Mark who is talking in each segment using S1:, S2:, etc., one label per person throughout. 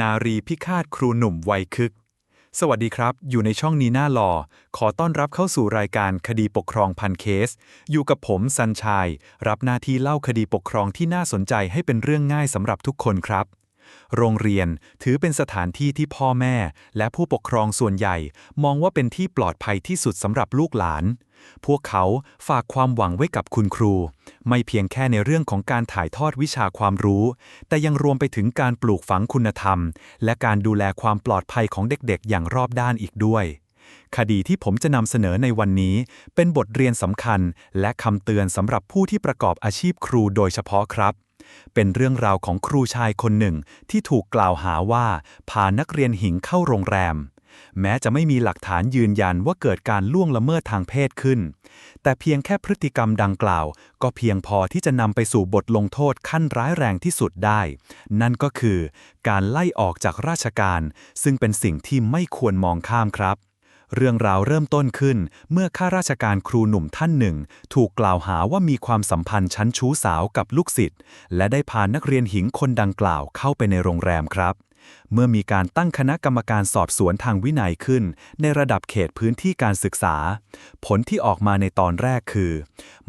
S1: นารีพิฆาตครูหนุ่มวัยคึก สวัสดีครับ อยู่ในช่องนีน่าลอ ขอต้อนรับเข้าสู่รายการคดีปกครองพันเคส อยู่กับผมสันชัยรับหน้าที่เล่าคดีปกครองที่น่าสนใจให้เป็นเรื่องง่ายสำหรับทุกคนครับโรงเรียนถือเป็นสถานที่ที่พ่อแม่ และผู้ปกครองส่วนใหญ่ มองว่าเป็นที่ปลอดภัยที่สุดสำหรับลูกหลาน พวกเขาฝากความหวังไว้กับคุณครู ไม่เพียงแค่ในเรื่องของการถ่ายทอดวิชาความรู้ แต่ยังรวมไปถึงการปลูกฝังคุณธรรม และการดูแลความปลอดภัยของเด็กๆ อย่างรอบด้านอีกด้วย คดีที่ผมจะนำเสนอในวันนี้ เป็นบทเรียนสำคัญ และคำเตือนสำหรับผู้ที่ประกอบอาชีพครูโดยเฉพาะครับเป็นเรื่องราวของครูชายคนหนึ่งที่ถูกกล่าวหาว่า พานักเรียนหญิงเข้าโรงแรม แม้จะไม่มีหลักฐานยืนยันว่าเกิดการล่วงละเมิดทางเพศขึ้น แต่เพียงแค่พฤติกรรมดังกล่าว ก็เพียงพอที่จะนำไปสู่บทลงโทษขั้นร้ายแรงที่สุดได้ นั่นก็คือการไล่ออกจากราชการ ซึ่งเป็นสิ่งที่ไม่ควรมองข้ามครับเรื่องราวเริ่มต้นขึ้น เมื่อข้าราชการครูหนุ่มท่านหนึ่ง ถูกกล่าวหาว่ามีความสัมพันธ์ชั้นชู้สาวกับลูกศิษย์และได้พานักเรียนหญิงคนดังกล่าวเข้าไปในโรงแรมครับ เมื่อมีการตั้งคณะกรรมการสอบสวนทางวินัยขึ้น ในระดับเขตพื้นที่การศึกษา ผลที่ออกมาในตอนแรกคือ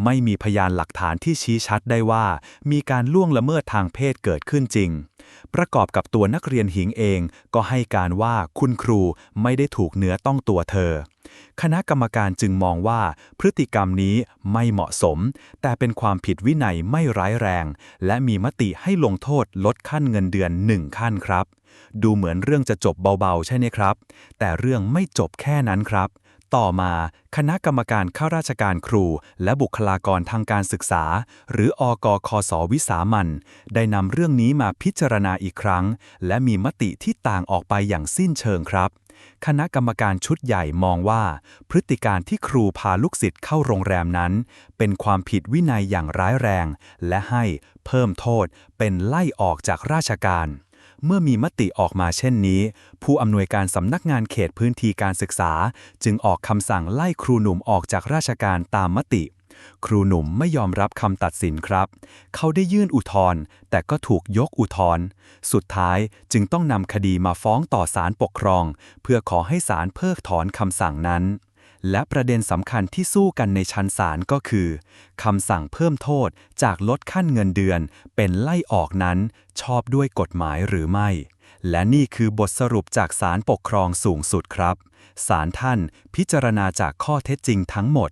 S1: ไม่มีพยานหลักฐานที่ชี้ชัดได้ว่า มีการล่วงละเมิดทางเพศเกิดขึ้นจริง ประกอบกับตัวนักเรียนหญิงเองก็ให้การว่าคุณครูไม่ได้ถูกเนื้อต้องตัวเธอ คณะกรรมการจึงมองว่าพฤติกรรมนี้ไม่เหมาะสม แต่เป็นความผิดวินัยไม่ร้ายแรง และมีมติให้ลงโทษลดขั้นเงินเดือนหนึ่งขั้นครับ ดูเหมือนเรื่องจะจบเบาๆ ใช่ไหมครับ แต่เรื่องไม่จบแค่นั้นครับต่อมาคณะกรรมการข้าราชการครู และบุคลากรทางการศึกษา หรืออกคสวิสามันได้นำเรื่องนี้มาพิจารณาอีกครั้ง และมีมติที่ต่างออกไปอย่างสิ้นเชิงครับ คณะกรรมการชุดใหญ่มองว่า พฤติการที่ครูพาลูกศิษย์เข้าโรงแรมนั้น เป็นความผิดวินัยอย่างร้ายแรง และให้เพิ่มโทษเป็นไล่ออกจากราชการ เมื่อมีมติออกมาเช่นนี้ ผู้อำนวยการสำนักงานเขตพื้นที่การศึกษา จึงออกคำสั่งไล่ครูหนุ่มออกจากราชการตามมติ ครูหนุ่มไม่ยอมรับคำตัดสินครับ เขาได้ยื่นอุทธรณ์แต่ก็ถูกยกอุทธรณ์สุดท้ายจึงต้องนำคดีมาฟ้องต่อศาลปกครอง เพื่อขอให้ศาลเพิกถอนคำสั่งนั้น และประเด็นสำคัญที่สู้กันในชั้นศาลก็คือคำสั่งเพิ่มโทษจากลดขั้นเงินเดือน เป็นไล่ออกนั้น ชอบด้วยกฎหมายหรือไม่ และนี่คือบทสรุปจากศาลปกครองสูงสุดครับ ศาลท่านพิจารณาจากข้อเท็จจริงทั้งหมด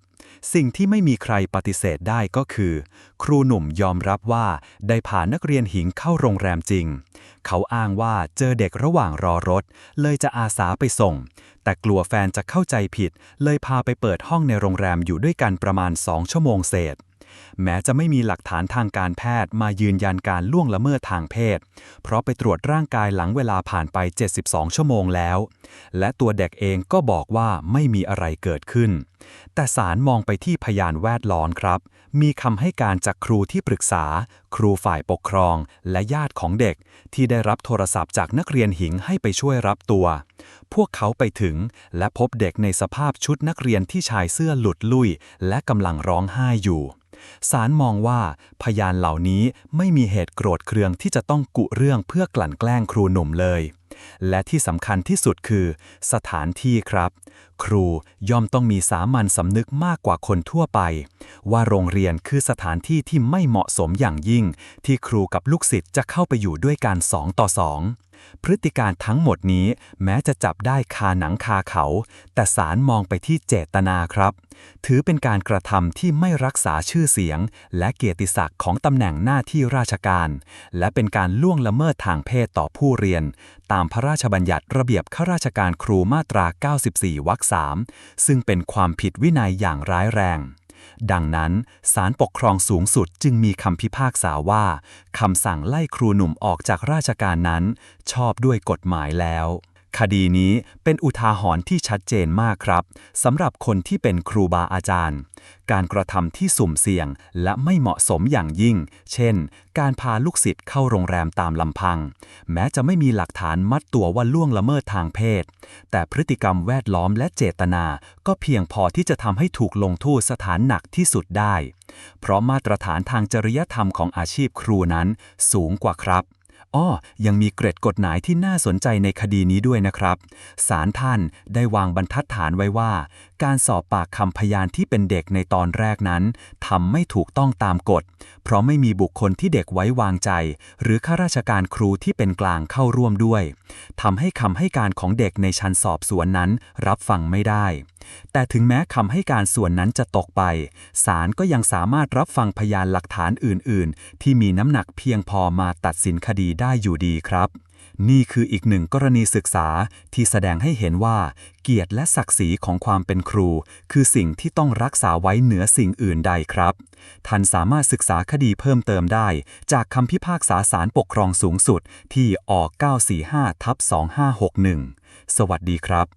S1: สิ่งที่ไม่มีใครปฏิเสธได้ก็คือ ครูหนุ่มยอมรับว่าได้พานักเรียนหญิงเข้าโรงแรมจริง เขาอ้างว่าเจอเด็กระหว่างรอรถ เลยจะอาสาไปส่ง แต่กลัวแฟนจะเข้าใจผิด เลยพาไปเปิดห้องในโรงแรมอยู่ด้วยกันประมาณ2ชั่วโมงเศษ แม้จะไม่มีหลักฐานทางการแพทย์มายืนยันการล่วงละเมิดทางเพศ เพราะไปตรวจร่างกายหลังเวลาผ่านไป 72 ชั่วโมงแล้ว และตัวเด็กเองก็บอกว่าไม่มีอะไรเกิดขึ้น แต่ศาลมองไปที่พยานแวดล้อมครับ มีคำให้การจากครูที่ปรึกษา ครูฝ่ายปกครอง และญาติของเด็ก ที่ได้รับโทรศัพท์จากนักเรียนหญิงให้ไปช่วยรับตัว พวกเขาไปถึงและพบเด็กในสภาพชุดนักเรียนที่ชายเสื้อหลุดลุ่ยและกำลังร้องไห้อยู่ ศาลมองว่าพยานเหล่านี้ไม่มีเหตุโกรธเคืองที่จะต้องกุเรื่องเพื่อกลั่นแกล้งครูหนุ่มเลย และที่สำคัญที่สุดคือ สถานที่ครับ ครูย่อมต้องมีสามัญสำนึกมากกว่าคนทั่วไป ว่าโรงเรียนคือสถานที่ที่ไม่เหมาะสมอย่างยิ่ง ที่ครูกับลูกศิษย์จะเข้าไปอยู่ด้วยกันสองต่อสอง พฤติการทั้งหมดนี้แม้จะจับได้คาหนังคาเขา แต่ศาลมองไปที่เจตนาครับ ถือเป็นการกระทำที่ไม่รักษาชื่อเสียง และเกียรติศักดิ์ของตำแหน่งหน้าที่ราชการ และเป็นการล่วงละเมิดทางเพศต่อผู้เรียน ตามพระราชบัญญัติระเบียบข้าราชการครูมาตรา 94 วรรค 3 ซึ่งเป็นความผิดวินัยอย่างร้ายแรง ดังนั้นศาลปกครองสูงสุดจึงมีคำพิพากษาว่าคำสั่งไล่ครูหนุ่มออกจากราชการนั้น ชอบด้วยกฎหมายแล้ว คดีนี้เป็นอุทาหรณ์ที่ชัดเจนมากครับสำหรับคนที่เป็นครูบาอาจารย์ การกระทำที่สุ่มเสี่ยงและไม่เหมาะสมอย่างยิ่ง เช่น การพาลูกศิษย์เข้าโรงแรมตามลำพัง แม้จะไม่มีหลักฐานมัดตัวว่าล่วงละเมิดทางเพศ แต่พฤติกรรมแวดล้อมและเจตนา ก็เพียงพอที่จะทำให้ถูกลงโทษสถานหนักที่สุดได้ เพราะมาตรฐานทางจริยธรรมของอาชีพครูนั้น สูงกว่าครับ
S2: อ้อ ยังมีเกร็ดกฎหมายที่น่าสนใจในคดีนี้ด้วยนะครับศาลท่านได้วางบรรทัดฐานไว้ว่า การสอบปากคำพยานที่เป็นเด็กในตอนแรกนั้นทำไม่ถูกต้องตามกฎ เพราะไม่มีบุคคลที่เด็กไว้วางใจ หรือข้าราชการครูที่เป็นกลางเข้าร่วมด้วยทำให้คำให้การของเด็กในชั้นสอบสวนนั้น รับฟังไม่ได้ แต่ถึงแม้คำให้การส่วนนั้นจะตกไป ศาลก็ยังสามารถรับฟังพยานหลักฐานอื่น ๆ ที่มีน้ำหนักเพียงพอมาตัดสินคดีได้อยู่ดีครับ นี่คืออีกหนึ่งกรณีศึกษาที่แสดงให้เห็นว่า เกียรติและศักดิ์ศรีของความเป็นครู คือสิ่งที่ต้องรักษาไว้เหนือสิ่งอื่นใดครับ ท่านสามารถศึกษาคดีเพิ่มเติมได้ จากคำพิพากษาศาลปกครองสูงสุดที่อ945ทับ2561 สวัสดีครับ